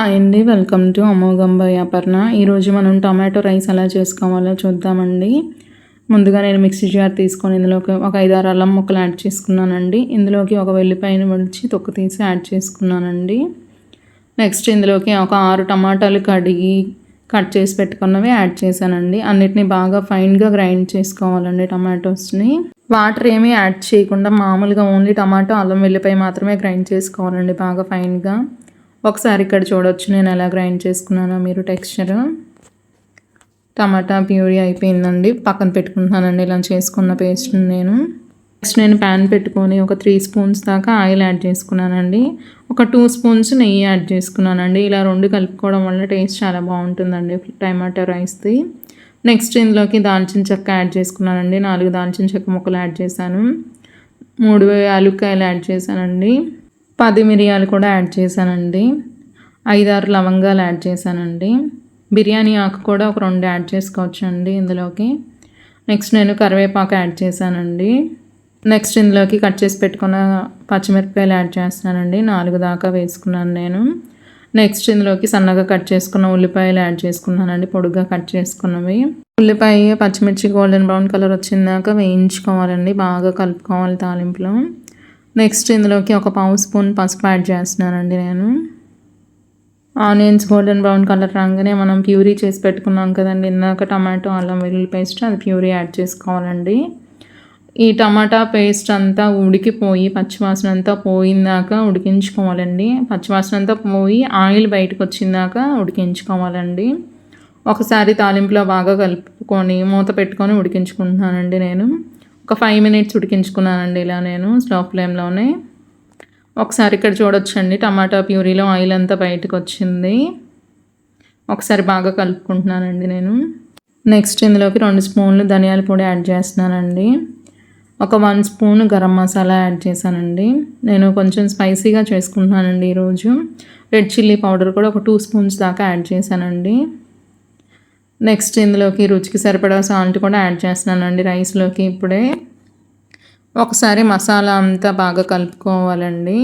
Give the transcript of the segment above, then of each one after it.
Hi అండి welcome to అమోఘంబ by Aparna ఈరోజు మనం టమాటో రైస్ ఎలా చేసుకోవాలో చూద్దామండి. ముందుగా నేను మిక్సీ జార్ తీసుకొని ఇందులోకి ఒక ఐదారు అల్లం ముక్కలు యాడ్ చేసుకున్నానండి. ఇందులోకి ఒక వెల్లిపాయను వడిచి తొక్కు తీసి యాడ్ చేసుకున్నానండి. నెక్స్ట్ ఇందులోకి ఒక ఆరు టమాటాలు కడిగి కట్ చేసి పెట్టుకున్నవి యాడ్ చేశానండి. అన్నిటిని బాగా ఫైన్గా గ్రైండ్ చేసుకోవాలండి టమాటోస్ని. వాటర్ ఏమీ యాడ్ చేయకుండా మామూలుగా ఓన్లీ టమాటో అల్లం వెల్లిపాయ మాత్రమే గ్రైండ్ చేసుకోవాలండి బాగా ఫైన్గా ఒకసారి ఇక్కడ చూడొచ్చు నేను ఎలా గ్రైండ్ చేసుకున్నానో మీరు టెక్స్చర్ టమాటా ప్యూరీ అయిపోయిందండి. పక్కన పెట్టుకుంటున్నానండి ఇలా చేసుకున్న పేస్ట్ నేను. నెక్స్ట్ నేను ప్యాన్ పెట్టుకొని ఒక త్రీ స్పూన్స్ దాకా ఆయిల్ యాడ్ చేసుకున్నానండి. ఒక టూ స్పూన్స్ నెయ్యి యాడ్ చేసుకున్నానండి. ఇలా రెండు కలుపుకోవడం వల్ల టేస్ట్ చాలా బాగుంటుందండి టమాటా రైస్ది నెక్స్ట్ ఇందులోకి దాల్చిన చెక్క యాడ్ చేసుకున్నానండి. నాలుగు దాల్చిన చెక్క ముక్కలు యాడ్ చేశాను. మూడు యాలుక్కాయలు యాడ్ చేశానండి. పది మిరియాలు కూడా యాడ్ చేశానండి. ఐదారు లవంగాలు యాడ్ చేశానండి. బిర్యానీ ఆకు కూడా ఒక రెండు యాడ్ చేసుకోవచ్చండి ఇందులోకి. నెక్స్ట్ నేను కరివేపాకు యాడ్ చేశానండి. నెక్స్ట్ ఇందులోకి కట్ చేసి పెట్టుకున్న పచ్చిమిరపకాయలు యాడ్ చేస్తున్నానండి. నాలుగు దాకా వేసుకున్నాను నేను. నెక్స్ట్ ఇందులోకి సన్నగా కట్ చేసుకున్న ఉల్లిపాయలు యాడ్ చేసుకున్నానండి. పొడుగ్గా కట్ చేసుకున్నవి. ఉల్లిపాయ పచ్చిమిర్చి గోల్డెన్ బ్రౌన్ కలర్ వచ్చిందాక వేయించుకోవాలండి. బాగా కలుపుకోవాలి తాలింపులో. నెక్స్ట్ ఇందులోకి ఒక పావు స్పూన్ పసుపు యాడ్ చేస్తున్నానండి నేను. ఆనియన్స్ గోల్డెన్ బ్రౌన్ కలర్ రాగానే మనం ప్యూరీ చేసి పెట్టుకున్నాం కదండి. ఇందాక టమాటో అల్లం వెల్లుల్లి పేస్ట్ అది ప్యూరీ యాడ్ చేసుకోవాలండి. ఈ టమాటా పేస్ట్ అంతా ఉడికిపోయి పచ్చివాసన అంతా పోయిందాక ఉడికించుకోవాలండి. పచ్చివాసన అంతా పోయి ఆయిల్ బయటకు వచ్చిందాక ఉడికించుకోవాలండి. ఒకసారి తాలింపులో బాగా కలుపుకొని మూత పెట్టుకొని ఉడికించుకుంటున్నానండి నేను. ఒక ఫైవ్ మినిట్స్ ఉడికించుకున్నానండి ఇలా నేను స్లో ఫ్లేమ్లోనే ఒకసారి ఇక్కడ చూడొచ్చండి టమాటా ప్యూరీలో ఆయిల్ అంతా బయటకు వచ్చింది. ఒకసారి బాగా కలుపుకుంటున్నానండి నేను. నెక్స్ట్ ఇందులోకి రెండు స్పూన్లు ధనియాల పొడి యాడ్ చేస్తున్నానండి. ఒక one spoon garam masala add చేశానండి. నేను కొంచెం స్పైసీగా చేసుకుంటున్నానండి ఈరోజు. రెడ్ చిల్లీ పౌడర్ కూడా ఒక టూ స్పూన్స్ దాకా యాడ్ చేశానండి. నెక్స్ట్ ఇందులోకి రుచికి సరిపడా సాల్ట్ కూడా యాడ్ చేస్తున్నానండి రైస్లోకి ఇప్పుడే. ఒకసారి మసాలా అంతా బాగా కలుపుకోవాలండి.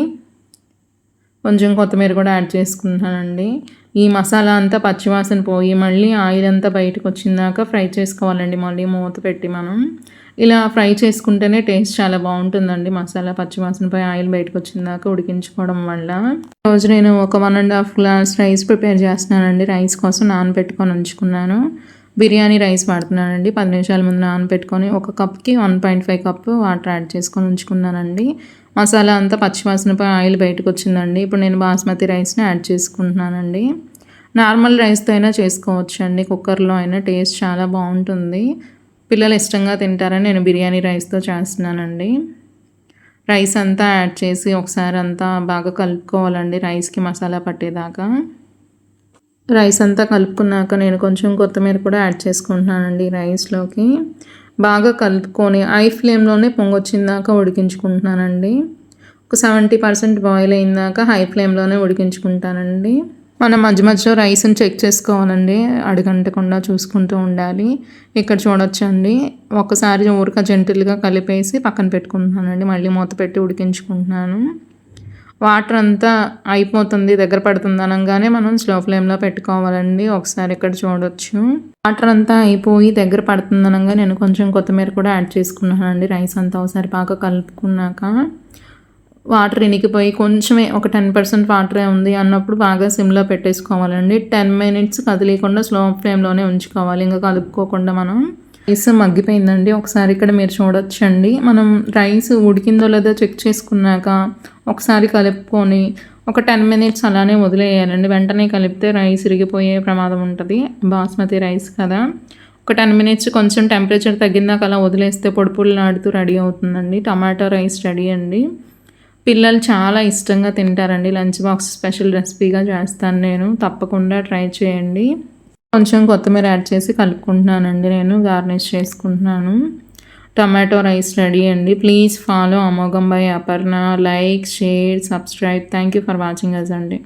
కొంచెం కొత్తిమీర కూడా యాడ్ చేసుకుంటున్నానండి. ఈ మసాలా అంతా పచ్చివాసన పోయి మళ్ళీ ఆయిల్ అంతా బయటకు వచ్చిందాక ఫ్రై చేసుకోవాలండి. మళ్ళీ మూత పెట్టి మనం ఇలా ఫ్రై చేసుకుంటేనే టేస్ట్ చాలా బాగుంటుందండి. మసాలా పచ్చివాసనపై ఆయిల్ బయటకు వచ్చిందాక ఉడికించుకోవడం వల్ల. రోజు నేను ఒక one and half glass rice prepare చేస్తున్నానండి. రైస్ కోసం నానబెట్టుకొని ఉంచుకున్నాను. బిర్యానీ రైస్ వాడుతున్నానండి. పది నిమిషాల ముందు నానబెట్టుకొని ఒక కప్కి one point five cup water add చేసుకొని ఉంచుకున్నానండి. మసాలా అంతా పచ్చివాసనపై ఆయిల్ బయటకు వచ్చిందండి ఇప్పుడు నేను బాస్మతి రైస్ని యాడ్ చేసుకుంటున్నానండి. నార్మల్ రైస్తో అయినా చేసుకోవచ్చు అండి కుక్కర్లో అయినా టేస్ట్ చాలా బాగుంటుంది. పిల్లలు ఇష్టంగా తింటారని నేను బిర్యానీ రైస్తో చేస్తున్నానండి. రైస్ అంతా యాడ్ చేసి ఒకసారి అంతా బాగా కలుపుకోవాలండి రైస్కి మసాలా పట్టేదాకా. రైస్ అంతా కలుపుకున్నాక నేను కొంచెం కొత్తిమీర కూడా యాడ్ చేసుకుంటున్నానండి రైస్లోకి. బాగా కలుపుకొని ఐ ఫ్లేమ్లోనే పొంగొచ్చిందాక ఉడికించుకుంటున్నానండి. ఒక సెవెంటీ పర్సెంట్ బాయిల్ అయిందాక హై ఫ్లేమ్లోనే ఉడికించుకుంటానండి. మనం మధ్య మధ్యలో రైస్ని చెక్ చేసుకోవాలండి. అడగంటకుండా చూసుకుంటూ ఉండాలి. ఇక్కడ చూడొచ్చండి. ఒకసారి ఊరిక జంటిల్గా కలిపేసి పక్కన పెట్టుకుంటున్నానండి. మళ్ళీ మూత పెట్టి ఉడికించుకుంటున్నాను. వాటర్ అంతా అయిపోతుంది దగ్గర పడుతుంది అనగానే మనం స్లో ఫ్లేమ్లో పెట్టుకోవాలండి. ఒకసారి ఇక్కడ చూడొచ్చు. వాటర్ అంతా అయిపోయి దగ్గర పడుతుంది అనగా నేను కొంచెం కొత్తిమీర కూడా యాడ్ చేసుకున్నానండి. రైస్ అంతా ఒకసారి బాగా కలుపుకున్నాక వాటర్ ఇనికిపోయి కొంచెమే ఒక టెన్ పర్సెంట్ వాటరే ఉంది అన్నప్పుడు బాగా సిమ్లో పెట్టేసుకోవాలండి. టెన్ మినిట్స్ కదిలేకుండా స్లో ఫ్లేమ్లోనే ఉంచుకోవాలి. ఇంకా కలుపుకోకుండా మనం రైస్ మగ్గిపోయిందండి. ఒకసారి ఇక్కడ మీరు చూడొచ్చండి. మనం రైస్ ఉడికిందో లేదో చెక్ చేసుకున్నాక ఒకసారి కలుపుకొని ఒక టెన్ మినిట్స్ అలానే వదిలేయాలండి. వెంటనే కలిపితే రైస్ ఇరిగిపోయే ప్రమాదం ఉంటుంది. బాస్మతి రైస్ కదా. ఒక టెన్ మినిట్స్ కొంచెం టెంపరేచర్ తగ్గిందాక అలా వదిలేస్తే పొడి నాడుతూ రెడీ అవుతుందండి. టమాటో రైస్ రెడీ అండి. పిల్లలు చాలా ఇష్టంగా తింటారండి. లంచ్ బాక్స్ స్పెషల్ రెసిపీగా చేస్తాను నేను. తప్పకుండా ట్రై చేయండి. కొంచెం కొత్తిమీర యాడ్ చేసి కలుపుకుంటున్నానండి. నేను గార్నిష్ చేసుకుంటున్నాను. టమాటో రైస్ రెడీ అండి. ప్లీజ్ ఫాలో అమోఘం by Aparna. Like share subscribe. Thank you for watching us అండి.